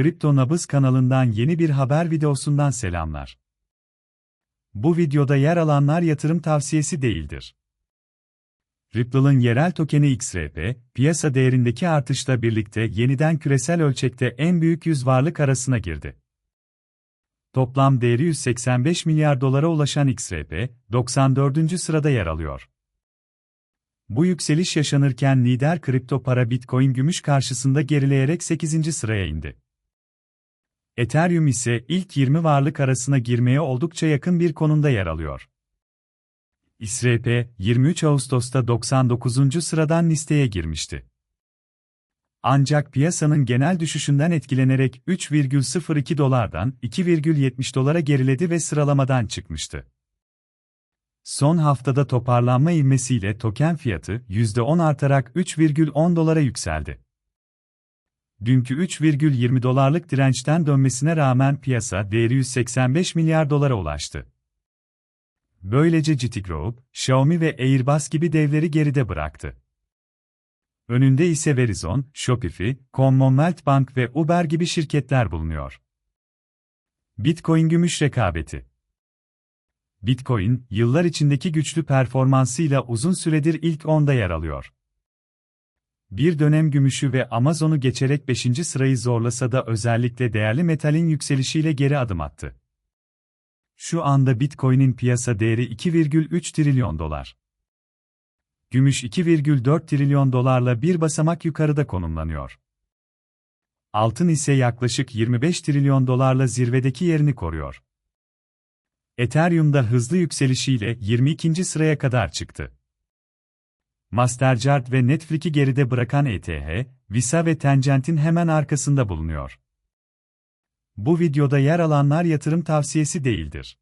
Kripto Nabız kanalından yeni bir haber videosundan selamlar. Bu videoda yer alanlar yatırım tavsiyesi değildir. Ripple'ın yerel tokeni XRP, piyasa değerindeki artışla birlikte yeniden küresel ölçekte en büyük 100 varlık arasına girdi. Toplam değeri 185 milyar dolara ulaşan XRP, 94. sırada yer alıyor. Bu yükseliş yaşanırken lider kripto para Bitcoin gümüş karşısında gerileyerek 8. sıraya indi. Ethereum ise ilk 20 varlık arasına girmeye oldukça yakın bir konumda yer alıyor. XRP, 23 Ağustos'ta 99. sıradan listeye girmişti. Ancak piyasanın genel düşüşünden etkilenerek 3,02 dolardan 2,70 dolara geriledi ve sıralamadan çıkmıştı. Son haftada toparlanma ivmesiyle token fiyatı %10 artarak 3,10 dolara yükseldi. Dünkü 3,20 dolarlık dirençten dönmesine rağmen piyasa değeri 185 milyar dolara ulaştı. Böylece Citigroup, Xiaomi ve Airbus gibi devleri geride bıraktı. Önünde ise Verizon, Shopify, Commonwealth Bank ve Uber gibi şirketler bulunuyor. Bitcoin gümüş rekabeti Bitcoin, yıllar içindeki güçlü performansıyla uzun süredir ilk onda yer alıyor. Bir dönem gümüşü ve Amazon'u geçerek 5. sırayı zorlasa da özellikle değerli metalin yükselişiyle geri adım attı. Şu anda Bitcoin'in piyasa değeri 2,3 trilyon dolar. Gümüş 2,4 trilyon dolarla bir basamak yukarıda konumlanıyor. Altın ise yaklaşık 25 trilyon dolarla zirvedeki yerini koruyor. Ethereum'da hızlı yükselişiyle 22. sıraya kadar çıktı. Mastercard ve Netflix'i geride bırakan ETH, Visa ve Tangent'in hemen arkasında bulunuyor. Bu videoda yer alanlar yatırım tavsiyesi değildir.